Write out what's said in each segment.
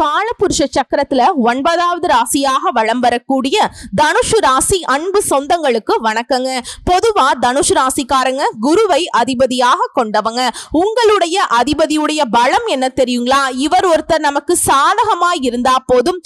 காலபுருஷ சக்கரத்துல ஒன்பதாவது ராசியாக வலம் வரக்கூடிய தனுஷு ராசி அன்பு சொந்தங்களுக்கு வணக்கங்க. பொதுவா தனுஷு ராசிக்காரங்க குருவை அதிபதியாக கொண்டவங்க. உங்களுடைய அதிபதியுடைய பலம் என்ன தெரியுங்களா? இவர் ஒருத்தர் நமக்கு சாதகமா இருந்தா போதும்.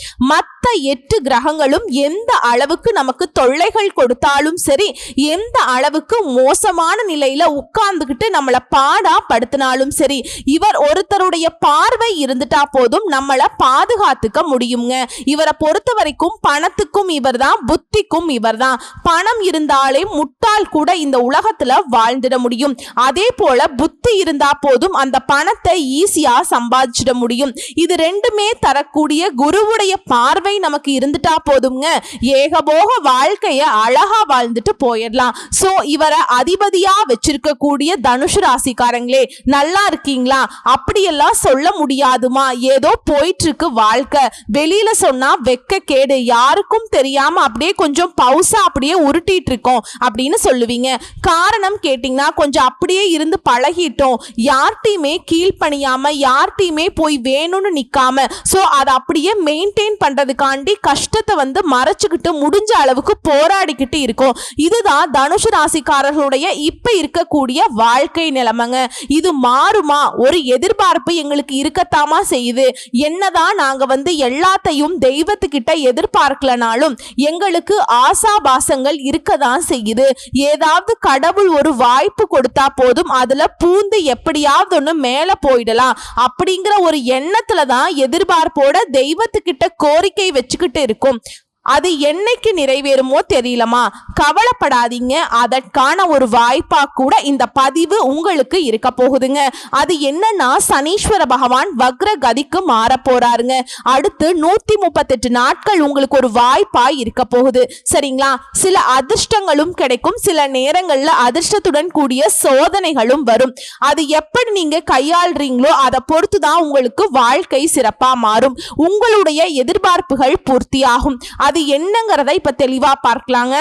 மற்ற எட்டு கிரகங்களும் எந்த அளவுக்கு நமக்கு தொல்லைகள் கொடுத்தாலும் சரி எந்த அளவுக்கு மோசமான நிலையில உட்கார்ந்துகிட்டு நம்மள பாடா படுத்தினாலும் சரி இவர் ஒருத்தருடைய பார்வை இருந்துட்டா போதும் நம்மள பாதுகாத்துக்க முடியுங்க. இவரை பொறுத்த வரைக்கும் பணத்துக்கும் இவர்தான் புத்திக்கும் இவர்தான். பணம் இருந்தாலே முட்டாள் கூட இந்த உலகத்துல வாழ்ந்துட முடியும். அதே போல புத்தி இருந்தா போதும் அந்த பணத்தை ஈஸியா சம்பாதிச்சிட முடியும். இது ரெண்டுமே தரக்கூடிய குருவுடைய பார்வை நமக்கு இருந்துட்டா போதுங்க ஏகபோக வாழ்க்கைய அழகா வாழ்ந்துட்டு போயிடலாம். ஸோ இவரை அதிபதியா வச்சிருக்கக்கூடிய தனுஷ் ராசிக்காரங்களே நல்லா இருக்கீங்களா? அப்படியெல்லாம் சொல்ல முடியாதுமா? ஏதோ போயிட்டு இருக்கு வாழ்க்கை. வெளியில சொன்னா வெக்க கேடு. யாருக்கும் தெரியாம அப்படியே கொஞ்சம் பவுசா அப்படியே உருட்டிட்டு இருக்கோம் அப்படின்னு சொல்லுவீங்க. காரணம் கேட்டீங்கன்னா கொஞ்சம் அப்படியே இருந்து பழகிட்டோம். யார்கிட்டயுமே கீழ்ப்பணியாம யார்கிட்டயுமே போய் வேணும்னு நிக்காம ஸோ அதை அப்படியே மெயின்டைன் தாண்டி கஷ்டத்தை வந்து மறைச்சிக்கிட்டு முடிஞ்ச அளவுக்கு போராடிக்கிட்டு இருக்கும். இதுதான் தனுஷு ராசிக்காரர்களுடைய இப்போ இருக்கக்கூடிய வாழ்க்கை நிலைமைங்க. இது மாறுமா? ஒரு எதிர்பார்ப்பு எங்களுக்கு இருக்கத்தாமா செய்யுது? என்னதான் நாங்கள் வந்து எல்லாத்தையும் தெய்வத்துக்கிட்ட எதிர்பார்க்கலனாலும் எங்களுக்கு ஆசாபாசங்கள் இருக்க தான் செய்யுது. ஏதாவது கடவுள் ஒரு வாய்ப்பு கொடுத்தா போதும் அதில் பூந்து எப்படியாவது ஒன்று மேலே போயிடலாம். அப்படிங்கிற ஒரு எண்ணத்தில் தான் எதிர்பார்ப்போட தெய்வத்துக்கிட்ட கோரிக்கை வச்சுக்கிட்டு இருக்கும். அது என்னைக்கு நிறைவேறுமோ தெரியலமா கவலைப்படாதீங்க. அதற்கான ஒரு வாய்ப்பா கூட இந்த பதிவு உங்களுக்கு இருக்க போகுதுங்க. அது என்னன்னா சனீஸ்வர பகவான் வக்ர கதிக்கு மாற போறாருங்க. அடுத்து நூத்தி முப்பத்தெட்டு நாட்கள் உங்களுக்கு ஒரு வாய்ப்பா இருக்க போகுது. சரிங்களா? சில அதிர்ஷ்டங்களும் கிடைக்கும். சில நேரங்கள்ல அதிர்ஷ்டத்துடன் கூடிய சோதனைகளும் வரும். அது எப்படி நீங்க கையாளுறீங்களோ அதை பொறுத்து தான் உங்களுக்கு வாழ்க்கை சிறப்பா மாறும். உங்களுடைய எதிர்பார்ப்புகள் பூர்த்தியாகும். அது என்னங்கிறத இப்ப தெளிவா பார்க்கலாங்க.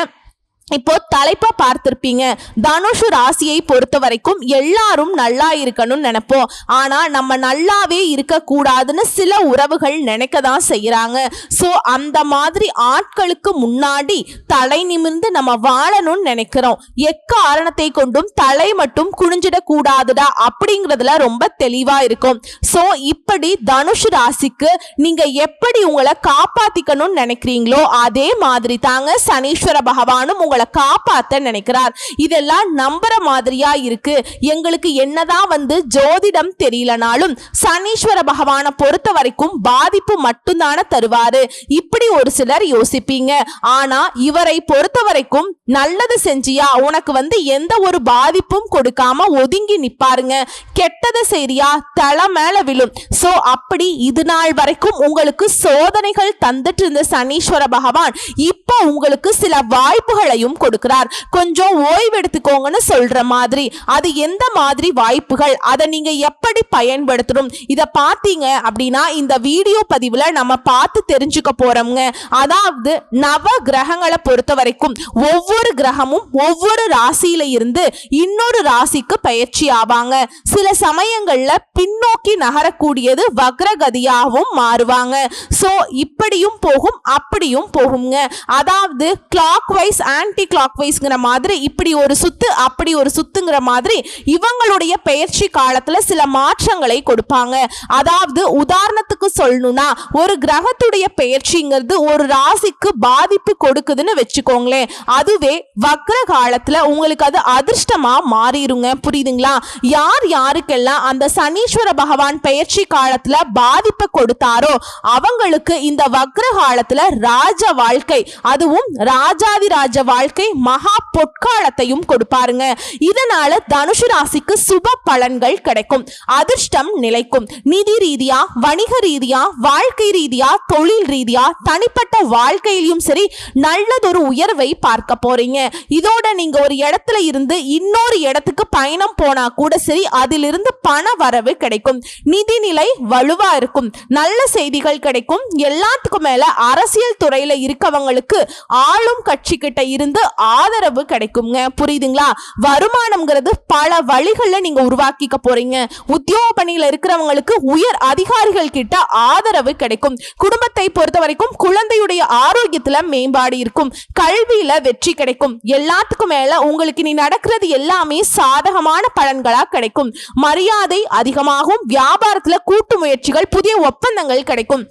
இப்போ தலைப்பா பார்த்திருப்பீங்க. தனுஷு ராசியை பொறுத்த வரைக்கும் எல்லாரும் நல்லா இருக்கணும்னு நினைப்போம். ஆனா நம்ம நல்லாவே இருக்க கூடாதுன்னு சில உறவுகள் நினைக்க தான் செய்யறாங்க ஸோ அந்த மாதிரி ஆட்களுக்கு முன்னாடி தலை நிமிர்ந்து நம்ம வாழணும்னு நினைக்கிறோம். எக்காரணத்தை கொண்டும் தலை மட்டும் குனிஞ்சிட கூடாதுடா அப்படிங்கிறதுல ரொம்ப தெளிவா இருக்கும். ஸோ இப்படி தனுஷு ராசிக்கு நீங்க எப்படி உங்களை காப்பாத்திக்கணும்னு நினைக்கிறீங்களோ அதே மாதிரி தாங்க சனீஸ்வர பகவானும் உங்களை காப்பாத்த நினைக்கிறார். இதெல்லாம் நம்புற மாதிரியா இருக்கு. எங்களுக்கு என்னதான் வந்து ஜோதிடம் தெரியலனாலும் சனீஸ்வர பகவானை பொறுத்த வரைக்கும் பாதிப்பு மட்டும்தானே தருவாரு. இப்படி ஒரு சிலர் யோசிப்பீங்க. ஆனா இவரை பொறுத்த வரைக்கும் நல்லது செஞ்சியா? உனக்கு வந்து எந்த ஒரு பாதிப்பும் கொடுக்காம ஒதுங்கி நிப்பாருங்க. கெட்டதை செய்றியா? தலை மேல விழும். சோ அப்படி இது நாள் வரைக்கும் உங்களுக்கு சோதனைகள் தந்துட்டு இருந்த சனீஸ்வர பகவான் இப்போ உங்களுக்கு சில வாய்ப்புகளையும் கொடுக்கிறார். கொஞ்சம் ஓய்வு எடுத்துக்கோங்கன்னு சொல்ற மாதிரி. அது எந்த மாதிரி வாய்ப்புகள்? அதை நீங்க எப்படி பயன்படுத்தணும்? இதை பார்த்தீங்க அப்படின்னா இந்த வீடியோ பதிவுல நம்ம பார்த்து தெரிஞ்சுக்க போறோம்ங்க. அதாவது நவ கிரகங்களை பொறுத்த வரைக்கும் ஒவ்வொரு கிரகமும் ஒவ்வொரு ராசியில இருந்து இன்னொரு ராசிக்கு பயிற்சி ஆவாங்க. சில சமயங்கள்ல பின்னோக்கி நகரக்கூடியது வக்ரகதியாகவும் மாறுவாங்க. சோ இப்படியும் போகும் அப்படியும் போகுங்க. அதாவது clockwise and anti clock வைஸ்ங்கிற மாதிரி இப்படி ஒரு சுத்து அப்படி ஒரு சுத்துங்கிற மாதிரி இவங்களுடைய பயிற்சி காலத்துல சில மாற்றங்களை கொடுப்பாங்க. அதாவது உதாரணத்துக்கு சொல்லணும்னா ஒரு கிரகத்துடைய பயிற்சிங்கிறது ஒரு ராசிக்கு பாதிப்பு கொடுக்குதுன்னு வச்சுக்கோங்களேன். அதுவே வக்ர காலத்துல உங்களுக்கு அது அதிர்ஷ்டமா மாறிடுங்க புரியுதுங்களா? யார் யாருக்கெல்லாம் அந்த சனீஸ்வர பகவான் பெயர்ச்சி காலத்துல பாதிப்பை கொடுத்தாரோ அவங்களுக்கு இந்த வக்ர காலத்துல ராஜ வாழ்க்கை அதுவும் ராஜாதி வாழ்க்கை வாழ்க்கை மகா பொற்காலத்தையும் கொடுப்பாருங்க. இதனால தனுஷு ராசிக்கு சுப பலன்கள் கிடைக்கும். அதிர்ஷ்டம் நிலைக்கும். நிதி ரீதியா வணிக ரீதியா வாழ்க்கை ரீதியா தொழில் ரீதியா தனிப்பட்ட வாழ்க்கையிலும் சரி நல்லதொரு உயர்வை பார்க்க போறீங்க. இதோட நீங்க ஒரு இடத்துல இருந்து இன்னொரு இடத்துக்கு பயணம் போனா கூட சரி அதிலிருந்து பண வரவு கிடைக்கும். நிதிநிலை வலுவா இருக்கும். நல்ல செய்திகள் கிடைக்கும். எல்லாத்துக்கும் மேல அரசியல் துறையில இருக்கவங்களுக்கு ஆளும் கட்சி கிட்ட இருந்து இருந்து ஆதரவு கிடைக்குங்க. புரியுதுங்களா? வருமானம்ங்கிறது பல வழிகளில் நீங்க உருவாக்கிக்க போறீங்க. உத்தியோக பணியில் இருக்கிறவங்களுக்கு உயர் அதிகாரிகள் கிட்ட ஆதரவு கிடைக்கும். குடும்பத்தை பொறுத்த வரைக்கும் குழந்தையுடைய ஆரோக்கியத்துல மேம்பாடு இருக்கும். கல்வியில வெற்றி கிடைக்கும். எல்லாத்துக்கும் மேல உங்களுக்கு நீ நடக்கிறது எல்லாமே சாதகமான பலன்களா கிடைக்கும். மரியாதை அதிகமாகும். வியாபாரத்துல கூட்டு முயற்சிகள் புதிய ஒப்பந்தங்கள் கிடைக்கும்.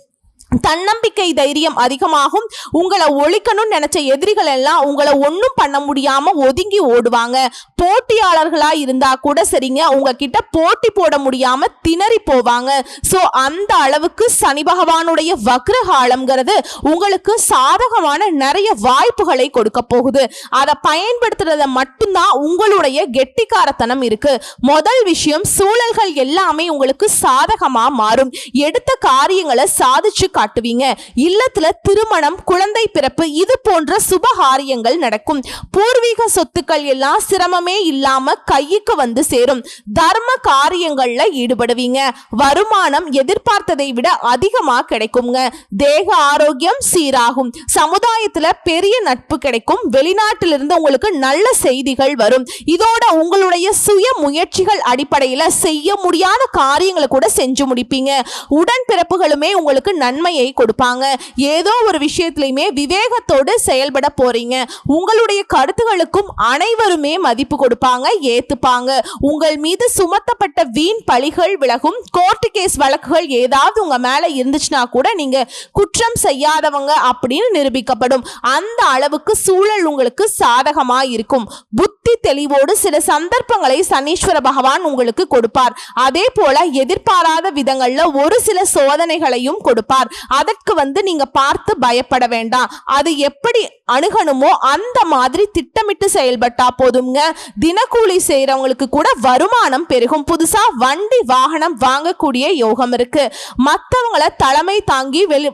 தன்னம்பிக்கை தைரியம் அதிகமாகும். உங்களை ஒழிக்கணும்னு நினைச்ச எதிரிகள் எல்லாம் உங்களை ஒன்றும் பண்ண முடியாம ஒதுங்கி ஓடுவாங்க. போட்டியாளர்களா இருந்தா கூட சரிங்க. உங்ககிட்ட போட்டி போட முடியாம திணறி போவாங்க. ஸோ அந்த அளவுக்கு சனி பகவானுடைய வக்ரகாலம்ங்கிறது உங்களுக்கு சாதகமான நிறைய வாய்ப்புகளை கொடுக்க போகுது. அதை பயன்படுத்துறத மட்டும்தான் உங்களுடைய கெட்டிக்காரத்தனம் இருக்கு. முதல் விஷயம் சூழல்கள் எல்லாமே உங்களுக்கு சாதகமா மாறும். எடுத்த காரியங்களை சாதிச்சு காட்டுவீங்க. இல்லத்துல திருமணம் குழந்தை பிறப்பு இது போன்ற சுபகாரியங்கள் நடக்கும். பூர்வீக சொத்துக்கள் எல்லாம் சிரமமே இல்லாம கைக்கு வந்து சேரும். தர்ம காரியங்கள்ல ஈடுபடுவீங்க. வருமானம் எதிர்பார்த்ததை விட அதிகமா கிடைக்குங்க. தேக ஆரோக்கியம் சீராகும். சமுதாயத்துல பெரிய நட்பு கிடைக்கும். வெளிநாட்டிலிருந்து உங்களுக்கு நல்ல செய்திகள் வரும். இதோட உங்களுடைய சுய முயற்சிகள் அடிப்படையில செய்ய முடியாத காரியங்களை கூட செஞ்சு முடிப்பீங்க. உடன் பிறப்புகளுமே உங்களுக்கு நன்மை நன்மையை கொடுப்பாங்க. ஏதோ ஒரு விஷயத்திலையுமே விவேகத்தோடு செயல்பட போறீங்க. உங்களுடைய கருத்துகளுக்கும் அனைவருமே மதிப்பு கொடுப்பாங்க ஏத்துப்பாங்க. உங்கள் மீது சுமத்தப்பட்ட வீண் பழிகள் விலகும். கோர்ட்டு கேஸ் வழக்குகள் ஏதாவது உங்க மேல இருந்துச்சுன்னா கூட நீங்க குற்றம் செய்யாதவங்க அப்படின்னு நிரூபிக்கப்படும். அந்த அளவுக்கு சூழல் உங்களுக்கு சாதகமா இருக்கும். புத்தி தெளிவோடு சில சந்தர்ப்பங்களை சனீஸ்வர பகவான் உங்களுக்கு கொடுப்பார். அதே போல எதிர்பாராத விதங்கள்ல ஒரு சில சோதனைகளையும் கொடுப்பார். அதற்கு வந்து நீங்க பார்த்து பயப்பட வேண்டாம். அது எப்படி அணுகணுமோ அந்த மாதிரி திட்டமிட்டு செயல்பட்டா போதுங்க தினக்கூலி செய்யறவங்களுக்கு கூட வருமானம் பெருகும். புதுசா வண்டி வாகனம் வாங்கக்கூடிய யோகம் இருக்கு. மத்தவங்கள தலைமை தாங்கி வெளி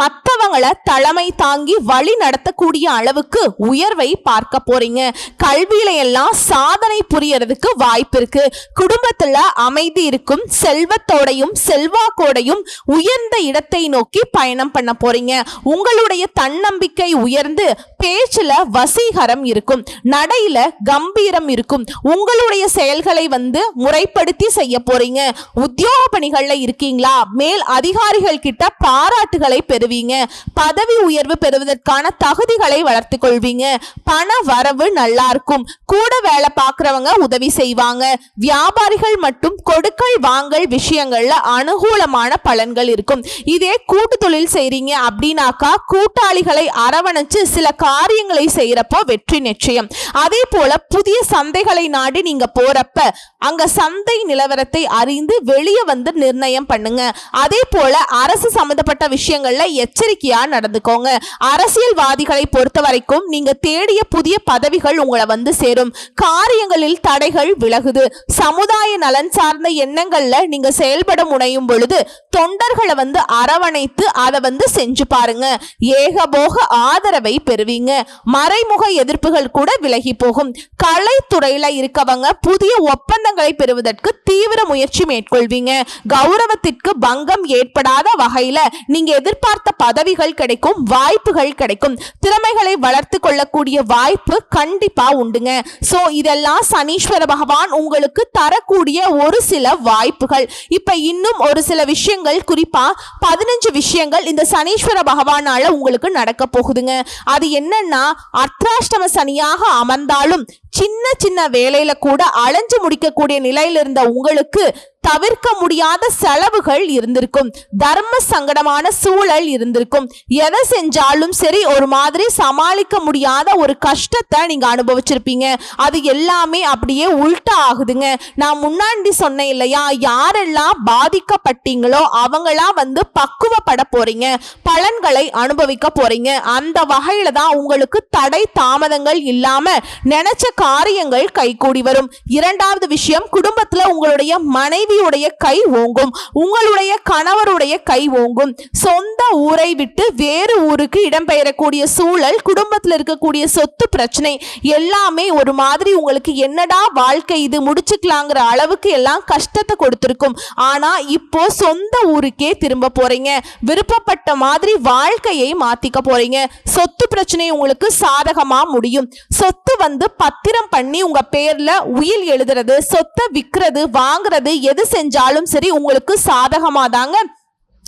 மற்றவங்களை தலைமை தாங்கி வழி நடத்தக்கூடிய அளவுக்கு உயர்வை பார்க்க போறீங்க. கல்வியில எல்லாம் சாதனை புரியறதுக்கு வாய்ப்பு இருக்கு. குடும்பத்துல அமைதி இருக்கும் செல்வத்தோடையும் செல்வாக்கோடையும் உயர்ந்த இடத்தை நோக்கி பயணம் பண்ண போறீங்க. உங்களுடைய தன்னம்பிக்கை உயர்ந்து பேச்சுல வசீகரம் இருக்கும். நடையில கம்பீரம் இருக்கும். உங்களுடைய செயல்களை வந்து முறைப்படுத்தி செய்ய போறீங்க. உத்தியோக பணிகள்ல இருக்கீங்களா? மேல் அதிகாரிகள் கிட்ட பாராட்டுகளை பெறுவீங்க. பதவி உயர்வு பெறுவதற்கான தகுதிகளை வளர்த்து கொள்வீங்க. பண வரவு நல்லா இருக்கும் கூட வேலை பார்க்கறவங்க உதவி செய்வாங்க. வியாபாரிகள் மற்றும் கொடுக்கல் வாங்கல் விஷயங்கள்ல அனுகூலமான பலன்கள் இருக்கும். இதே கூட்டு தொழில் செய்றீங்க அப்படின்னாக்கா கூட்டாளிகளை அரவணைச்சு சில காரியங்களை செய்யறப்போ வெற்றி நிச்சயம். அதே போல புதிய சந்தைகளை நாடி நீங்க போறப்ப அங்க சந்தை நிலவரத்தை அறிந்து வெளியே வந்து நிர்ணயம் பண்ணுங்க. அதே போல அரசு சம்பந்தப்பட்ட விஷயங்கள்ல எச்சரிக்கையா நடந்துக்கோங்க. அரசியல்வாதிகளை பொறுத்த வரைக்கும் நீங்க தேடிய புதிய பதவிகள் உங்களை வந்து சேரும். காரியங்களில் தடைகள் விலகுது. சமுதாய நலன் சார்ந்த எண்ணங்கள்ல நீங்க செயல்பட முனையும் பொழுது தொண்டர்களை வந்து அரவணைத்து அதை வந்து செஞ்சு பாருங்க. ஏகபோக ஆதரவை பெறுவீங்க. மறைமுக எதிர்ப்புகள் கூட விலகி போகும். கலைத்துறையில இருக்கவங்க புதிய ஒப்பந்தங்களை பெறுவதற்கு தீவிர முயற்சி மேற்கொள்வீங்க. கௌரவத்திற்கு பங்கம் ஏற்படாத வகையில நீங்க எதிர்பார்க்க எதிர்பார்த்த பதவிகள் கிடைக்கும் வாய்ப்புகள் கிடைக்கும். திறமைகளை வளர்த்து கொள்ளக்கூடிய வாய்ப்பு கண்டிப்பா உண்டுங்க. சோ இதெல்லாம் சனீஸ்வர பகவான் உங்களுக்கு தரக்கூடிய ஒரு சில வாய்ப்புகள். இப்ப இன்னும் ஒரு சில விஷயங்கள் குறிப்பா பதினஞ்சு விஷயங்கள் இந்த சனீஸ்வர பகவானால உங்களுக்கு நடக்க போகுதுங்க. அது என்னன்னா அர்த்தாஷ்டம சனியாக அமர்ந்தாலும் சின்ன சின்ன வேலையில கூட அலைஞ்சு முடிக்கக்கூடிய நிலையில இருந்த உங்களுக்கு தவிர்க்க முடியாத செலவுகள் இருந்திருக்கும். தர்ம சங்கடமான சூழல் இருந்திருக்கும். எதை செஞ்சாலும் சரி ஒரு மாதிரி சமாளிக்க முடியாத ஒரு கஷ்டத்தை நீங்க அனுபவிச்சிருப்பீங்க. அது எல்லாமே அப்படியே உல்ட்டா ஆகுதுங்க. நான் முன்னாடி சொன்னேன் இல்லையா யாரெல்லாம் பாதிக்கப்பட்டீங்களோ அவங்களாம் வந்து பக்குவப்பட போறீங்க. பலன்களை அனுபவிக்க போறீங்க. அந்த வகையில தான் உங்களுக்கு தடை தாமதங்கள் இல்லாம நினைச்ச காரியங்கள் கைகூடி வரும். இரண்டாவது விஷயம் குடும்பத்துல உங்களுடைய மனைவி மனைவியுடைய கை ஓங்கும் உங்களுடைய கணவருடைய கை ஓங்கும். சொந்த ஊரை விட்டு வேறு ஊருக்கு இடம்பெயரக்கூடிய சூழல் குடும்பத்தில் இருக்கக்கூடிய சொத்து பிரச்சனை எல்லாமே ஒரு மாதிரி உங்களுக்கு என்னடா வாழ்க்கை இது முடிச்சுக்கலாங்கிற அளவுக்கு எல்லாம் கஷ்டத்தை கொடுத்துருக்கும். ஆனா இப்போ சொந்த ஊருக்கே திரும்ப போறீங்க. விருப்பப்பட்ட மாதிரி வாழ்க்கையை மாத்திக்க போறீங்க. சொத்து பிரச்சனை உங்களுக்கு சாதகமா முடியும். சொத்து வந்து பத்திரம் பண்ணி உங்க பேர்ல உயில் எழுதுறது சொத்தை விற்கிறது வாங்குறது எது செஞ்சாலும் சரி உங்களுக்கு சாதகமா தாங்க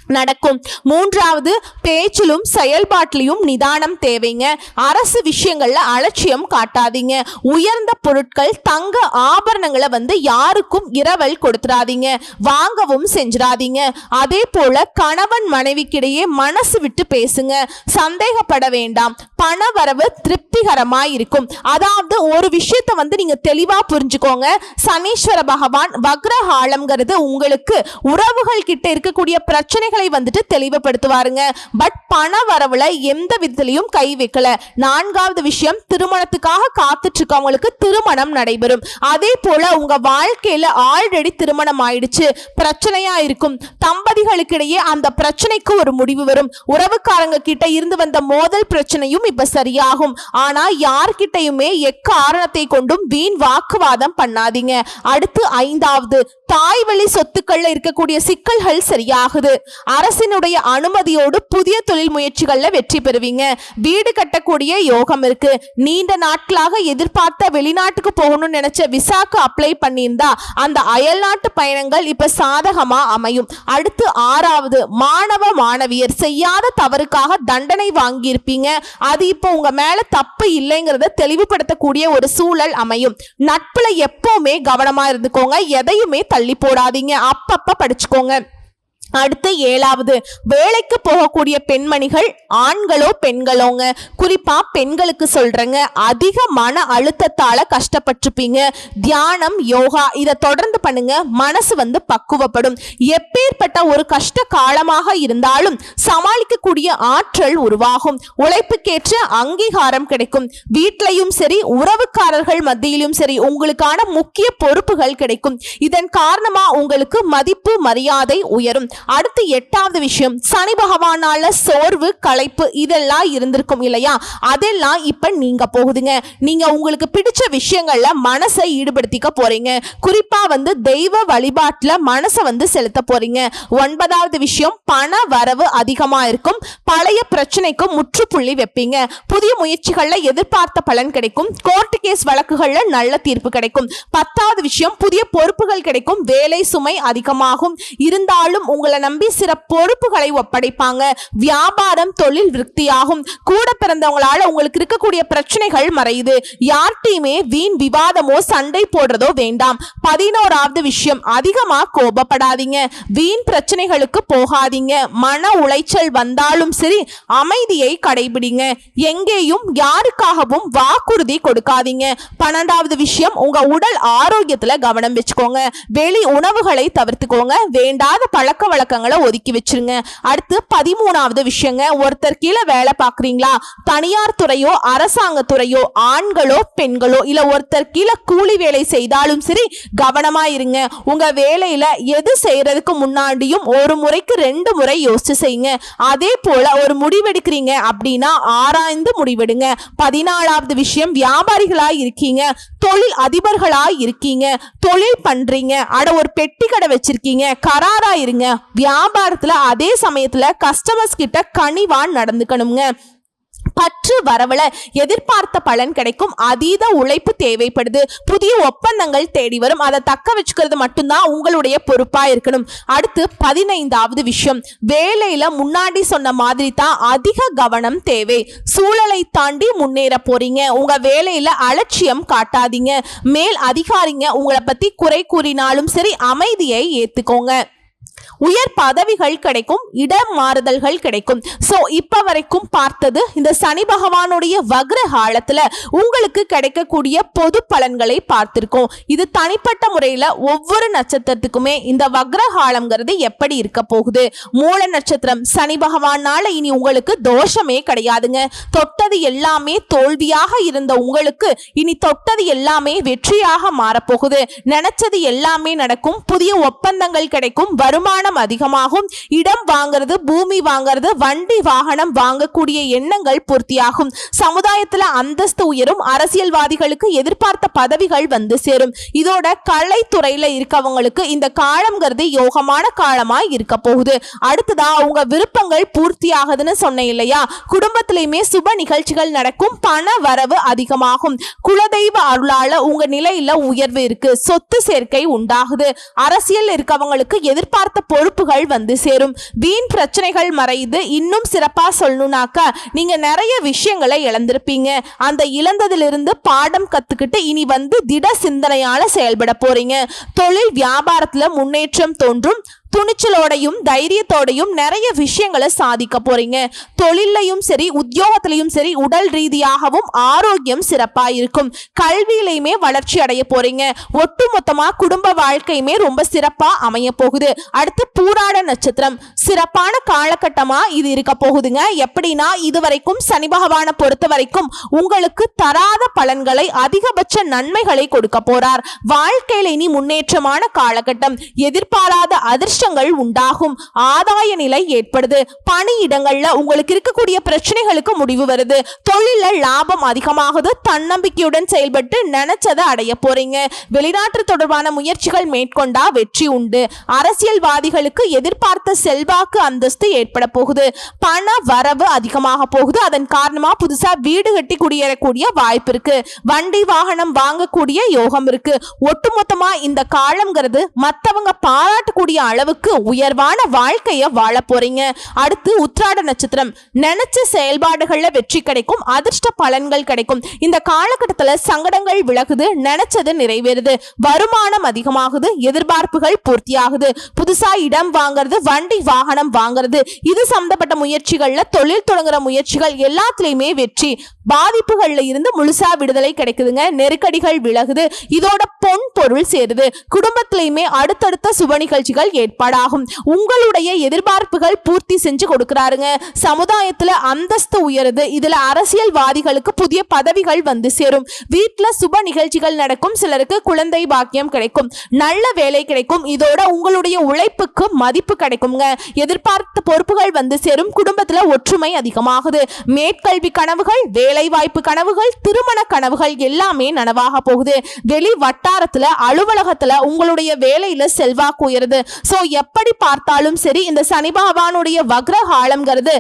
நடக்கும். மூன்றாவது பேச்சிலும் செயல்பாட்டிலையும் நிதானம் தேவைங்க. அரசு விஷயங்கள்ல அலட்சியம் காட்டாதீங்க. உயர்ந்த பொருட்கள் தங்க ஆபரணங்களை வந்து யாருக்கும் இரவல் கொடுத்துடாதீங்க வாங்கவும் செஞ்சிடாதீங்க. அதே போல கணவன் மனைவிக்கிடையே மனசு விட்டு பேசுங்க. சந்தேகப்பட வேண்டாம். பண வரவு திருப்திகரமாய் இருக்கும் அதாவது ஒரு விஷயத்தை வந்து நீங்க தெளிவா புரிஞ்சுக்கோங்க. சனீஸ்வர பகவான் வக்ரஹாலம்ங்கிறது உங்களுக்கு உறவுகள் கிட்ட இருக்கக்கூடிய பிரச்சனை வந்துட்டு தெளிவுபடுத்துவாருங்க. பட் பண வரவுல எந்த விதத்திலையும் கை வைக்கல. நான்காவது விஷயம் திருமணத்துக்காக காத்துட்டு இருக்கவங்களுக்கு திருமணம் நடைபெறும். அதே போல உங்க வாழ்க்கையில ஆல்ரெடி திருமணம் ஆயிடுச்சு. பிரச்சனையா இருக்கும். தம்பதிகளுக்கிடையே அந்த பிரச்சனைக்கு ஒரு முடிவு வரும். உறவுக்காரங்க கிட்ட இருந்து வந்த மோதல் பிரச்சனையும் இப்ப சரியாகும். ஆனா யார்கிட்டயுமே எக்காரணத்தை கொண்டும் வீண் வாக்குவாதம் பண்ணாதீங்க. அடுத்து ஐந்தாவது தாய் வழி சொத்துக்கள்ல இருக்கக்கூடிய சிக்கல்கள் சரியாகுது. அரசினுடைய அனுமதியோடு புதிய தொழில் முயற்சிகள்ல வெற்றி பெறுவீங்க. வீடு கட்டக்கூடிய யோகம் இருக்கு. நீண்ட நாட்களாக எதிர்பார்த்த வெளிநாட்டுக்கு போகணும்னு நினைச்ச விசாக்கு அப்ளை பண்ணியிருந்தா அந்த அயல்நாட்டு பயணங்கள் இப்ப சாதகமா அமையும். அடுத்து ஆறாவது மாணவ மாணவியர் செய்யாத தவறுக்காக தண்டனை வாங்கியிருப்பீங்க. அது இப்போ உங்க மேல தப்பு இல்லைங்கிறத தெளிவுபடுத்தக்கூடிய ஒரு சூழல் அமையும். நட்புல எப்பவுமே கவனமா இருந்துக்கோங்க. எதையுமே தள்ளி போடாதீங்க. அப்பப்ப படிச்சுக்கோங்க. அடுத்து ஏழாவது வேலைக்கு போகக்கூடிய பெண்மணிகள் ஆண்களோ பெண்களோங்க. குறிப்பா பெண்களுக்கு சொல்றேங்க அதிக மன அழுத்தத்தால கஷ்டப்பட்டிருப்பீங்க. தியானம் யோகா இதை தொடர்ந்து பண்ணுங்க மனசு வந்து பக்குவப்படும். எப்பேற்பட்ட ஒரு கஷ்ட காலமாக இருந்தாலும் சமாளிக்கக்கூடிய ஆற்றல் உருவாகும். உழைப்புக்கேற்ற அங்கீகாரம் கிடைக்கும். வீட்டிலையும் சரி உறவுக்காரர்கள் மத்தியிலும் சரி உங்களுக்கான முக்கிய பொறுப்புகள் கிடைக்கும். இதன் காரணமா உங்களுக்கு மதிப்பு மரியாதை உயரும். அடுத்து எட்டாவது விஷயம் சனி பகவானால சோர்வு களைப்பு இதெல்லாம் இருந்திருக்கும் இல்லையா? அதெல்லாம் இப்ப நீங்க போகுதுங்க. நீங்க உங்களுக்கு பிடிச்ச விஷயங்கள்ல மனசை ஈடுபடுத்திக்க போறீங்க. குறிப்பா வந்து தெய்வ வழிபாட்டுல மனசை வந்து செலுத்த போறீங்க. ஒன்பதாவது விஷயம் பண வரவு அதிகமா இருக்கும். பழைய பிரச்சனைக்கு முற்றுப்புள்ளி வைப்பீங்க. புதிய முயற்சிகள்ல எதிர்பார்த்த பலன் கிடைக்கும். கோர்ட் கேஸ் வழக்குகள்ல நல்ல தீர்ப்பு கிடைக்கும். பத்தாவது விஷயம் புதிய பொறுப்புகள் கிடைக்கும். வேலை சுமை அதிகமாகும். இருந்தாலும் உங்களை நம்பி சில பொறுப்புகளை ஒப்படைப்பாங்க. வியாபாரம் தொழில் விருத்தியாகும். கூட பிறந்தவங்களால உங்களுக்கு இருக்கக்கூடிய பிரச்சனைகள் மறையுது. யார்கிட்டயுமே வீண் விவாதமோ சண்டை போடுறதோ வேண்டாம். பதினோராவது விஷயம் அதிகமா கோபப்படாதீங்க. வீண் பிரச்சனைகளுக்கு போகாதீங்க. மன உளைச்சல் வந்தாலும் சரி அமைதியை கடைபிடிங்க. எங்கேயும் யாருக்காகவும் வாக்குறுதி கொடுக்காதீங்க. பன்னெண்டாவது விஷயம் உங்க உடல் ஆரோக்கியத்துல கவனம் வச்சுக்கோங்க. வெளி உணவுகளை தவிர்த்துக்கோங்க. வேண்டாத பழக்க வழக்கங்களை ஒதுக்கி வச்சிருங்க. அடுத்து பதிமூணாவது விஷயங்க ஒருத்தர் கீழே வேலை பார்க்குறீங்களா? தனியார் துறையோ அரசாங்க துறையோ ஆண்களோ பெண்களோ இல்லை ஒருத்தர் கீழே கூலி வேலை செய்தாலும் சரி கவனமா இருங்க. உங்க வேலையில எது செய்யறதுக்கு முன்னாடியும் ஒரு முறைக்கு ரெண்டு முறை யோசிச்சு செய்யுங்க. அதே போல ஒரு முடிவெடுக்கிறீங்க அப்படின்னா ஆராய்ந்து முடிவெடுங்க. பதினாலாவது விஷயம் வியாபாரிகளா இருக்கீங்க. தொழில் அதிபர்களா இருக்கீங்க. தொழில் பண்றீங்க. அட ஒரு பெட்டி கடை வச்சிருக்கீங்க. கராரா இருங்க. வியாபாரத்துல அதே சமயத்துல கஸ்டமர்ஸ் கிட்ட கனிவா நடந்துக்கணுங்க. பற்று வரவல எதிர்பார்த்த பலன் கிடைக்கும். அதீத உழைப்பு தேவைப்படுது. புதிய ஒப்பந்தங்கள் தேடி வரும். அதை தக்க வச்சுக்கிறது மட்டும்தான் உங்களுடைய பொறுப்பா இருக்கணும். அடுத்து பதினைந்தாவது விஷயம். வேலையில முன்னாடி சொன்ன மாதிரி தான் அதிக கவனம் தேவை. சூழலை தாண்டி முன்னேற போறீங்க. உங்க வேலையில அலட்சியம் காட்டாதீங்க. மேல் அதிகாரிங்க உங்களை பத்தி குறை கூறினாலும் சரி அமைதியை ஏத்துக்கோங்க. உயர் பதவிகள் கிடைக்கும் இடம் மாறுதல்கள் கிடைக்கும். ஸோ இப்போ வரைக்கும் பார்த்தது இந்த சனி பகவானுடைய வக்ர காலத்தில் உங்களுக்கு கிடைக்கக்கூடிய பொது பலன்களை பார்த்திருக்கோம். இது தனிப்பட்ட முறையில ஒவ்வொரு நட்சத்திரத்துக்குமே இந்த வக்ர காலம்ங்கிறது எப்படி இருக்க போகுது? மூல நட்சத்திரம் சனி பகவானால இனி உங்களுக்கு தோஷமே கிடையாதுங்க. தொட்டது எல்லாமே தோல்வியாக இருந்த உங்களுக்கு இனி தொட்டது எல்லாமே வெற்றியாக மாறப்போகுது. நினைச்சது எல்லாமே நடக்கும் புதிய ஒப்பந்தங்கள் கிடைக்கும் வருமானம் அதிகமாகும். இடம் வாங்குறது பூமி வாங்குறது வண்டி வாகனம் வாங்கக்கூடிய எண்ணங்கள் பூர்த்தியாகும். சமுதாயத்துல அந்தஸ்து உயரும். அரசியல்வாதிகளுக்கு எதிர்பார்த்த பதவிகள் வந்து சேரும். இதோட கலைத்துறையில இருக்கவங்களுக்கு இந்த காலம்ங்கிறது யோகமான காலமா இருக்க போகுது. அடுத்ததா அவங்க விருப்பங்கள் பூர்த்தி ஆகுதுன்னு சொன்னேன் இல்லையா? குடும்பத்திலையுமே சுப நிகழ்ச்சிகள் நடக்கும். பண வரவு அதிகமாகும். குலதெய்வ அருளால உங்க நிலையில உயர்வு இருக்கு. சொத்து சேர்க்கை உண்டாகுது. அரசியல் இருக்கவங்களுக்கு எதிர்பார்த்த பொறுப்புகள் வந்து சேரும். வீண் பிரச்சனைகள் மறைந்து இன்னும் சிறப்பா சொல்லணும்னாக்கா நீங்க நிறைய விஷயங்களை இழந்திருப்பீங்க. அந்த இழந்ததிலிருந்து பாடம் கத்துக்கிட்டு இனி வந்து திட சிந்தனையால் செயல்பட போறீங்க. தொழில் வியாபாரத்துல முன்னேற்றம் தோன்றும். துணிச்சலோடையும் தைரியத்தோடையும் நிறைய விஷயங்களை சாதிக்க போறீங்க. தொழிலையும் சரி உத்தியோகத்திலையும் சரி உடல் ரீதியாகவும் ஆரோக்கியம் சிறப்பா இருக்கும் கல்வியிலையுமே வளர்ச்சி அடைய போறீங்க. ஒட்டுமொத்தமா குடும்ப வாழ்க்கையுமே ரொம்ப சிறப்பா அமைய போகுது. அடுத்து பூராட நட்சத்திரம். சிறப்பான காலகட்டமா இது இருக்க போகுதுங்க. எப்படின்னா இதுவரைக்கும் சனி பகவானை பொறுத்த வரைக்கும் உங்களுக்கு தராத பலன்களை அதிகபட்ச நன்மைகளை கொடுக்க போறார். வாழ்க்கையில இனி முன்னேற்றமான காலகட்டம். எதிர்பாராத மாற்றங்கள் உண்டாகும். ஆதாய நிலை ஏற்படுது. பணியிடங்கள்ல உங்களுக்கு இருக்கக்கூடிய பிரச்சனைகளுக்கு முடிவு வருது. தொழில லாபம் அதிகமாகுது. தன்னம்பிக்கையுடன் செயல்பட்டு நினைச்சதை அடைய போறீங்க. வெளிநாட்டு தொடர்பான முயற்சிகள் மேற்கொண்டா வெற்றி உண்டு. அரசியல்வாதிகளுக்கு எதிர்பார்த்த செல்வாக்கு அந்தஸ்து ஏற்பட போகுது. பண வரவு அதிகமாக போகுது. அதன் காரணமா புதுசா வீடு கட்டி குடியேறக்கூடிய வாய்ப்பு இருக்கு. வண்டி வாகனம் வாங்கக்கூடிய யோகம் இருக்கு. ஒட்டுமொத்தமா இந்த காலம்ங்கிறது மத்தவங்க பாராட்டக்கூடிய அளவு அளவுக்கு உயர்வான வாழ்க்கைய வாழ போறீங்க. அடுத்து உத்ராட நட்சத்திரம். நினைச்ச செயல்பாடுகள்ல வெற்றி கிடைக்கும் அதிர்ஷ்ட பலன்கள் கிடைக்கும். இந்த காலகட்டத்துல சங்கடங்கள் விலகுது நினைச்சது நிறைவேறுது. வருமானம் அதிகமாகுது எதிர்பார்ப்புகள் பூர்த்தியாகுது. புதுசா இடம் வாங்குறது வண்டி வாகனம் வாங்குறது. இது சம்பந்தப்பட்ட முயற்சிகள்ல தொழில் தொடங்குற முயற்சிகள் எல்லாத்துலயுமே வெற்றி. பாதிப்புகள்ல இருந்து முழுசா விடுதலை கிடைக்குதுங்க. நெருக்கடிகள் விலகுது. இதோட பொன் பொருள் சேருது. குடும்பத்திலையுமே அடுத்தடுத்த சுப நிகழ்ச்சிகள் ஏற்பாடாகும். உங்களுடைய எதிர்பார்ப்புகள் பூர்த்தி செஞ்சு கொடுக்குறாருங்க. சமுதாயத்துல அந்தஸ்து உயருது. இதுல அரசியல்வாதிகளுக்கு புதிய பதவிகள் வந்து சேரும். வீட்டுல சுப நிகழ்ச்சிகள் நடக்கும். சிலருக்கு குழந்தை பாக்கியம் கிடைக்கும். நல்ல வேலை கிடைக்கும். இதோட உங்களுடைய உழைப்புக்கு மதிப்பு கிடைக்குங்க. எதிர்பார்த்த பொறுப்புகள் வந்து சேரும். குடும்பத்துல ஒற்றுமை அதிகமாகுது. மேற்கல்வி கனவுகள் வேலை வாய்ப்பு கனவுகள் திருமண கனவுகள் எல்லாமே நனவாக போகுது. வெளி வட்டாரத்துல அலுவலகத்துல உங்களுடைய வேலையில செல்வாக்கு உயருது. சோ எப்படி பார்த்தாலும் சரி இந்த சனி பகவானுடைய வக்ர காலம்ங்கிறது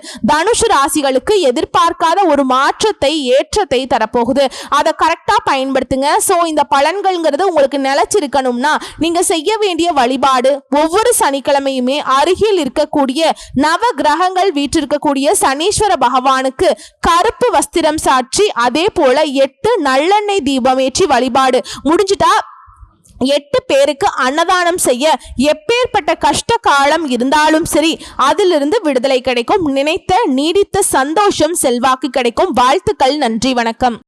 ராசிகளுக்கு எதிர்பார்க்காத ஒரு மாற்றத்தை ஏற்றத்தை தரப்போகுது. அதை கரெக்டாக பயன்படுத்துங்க. ஸோ இந்த பலன்கள்ங்கிறது உங்களுக்கு நிலச்சிருக்கணும்னா நீங்கள் செய்ய வேண்டிய வழிபாடு ஒவ்வொரு சனிக்கிழமையுமே அருகில் இருக்கக்கூடிய நவ கிரகங்கள் வீற்றிருக்கக்கூடிய சனீஸ்வர பகவானுக்கு கருப்பு வஸ்திரம் சாட்சி அதே போல எட்டு நல்லெண்ணெய் தீபம் ஏற்றி வழிபாடு. முடிஞ்சிட்டா எட்டு பேருக்கு அன்னதானம் செய்ய எப்பேற்பட்ட கஷ்ட காலம் இருந்தாலும் சரி அதிலிருந்து விடுதலை கிடைக்கும். நினைத்த நீடித்த சந்தோஷம் செல்வாக்கு கிடைக்கும். வாழ்த்துக்கள் நன்றி வணக்கம்.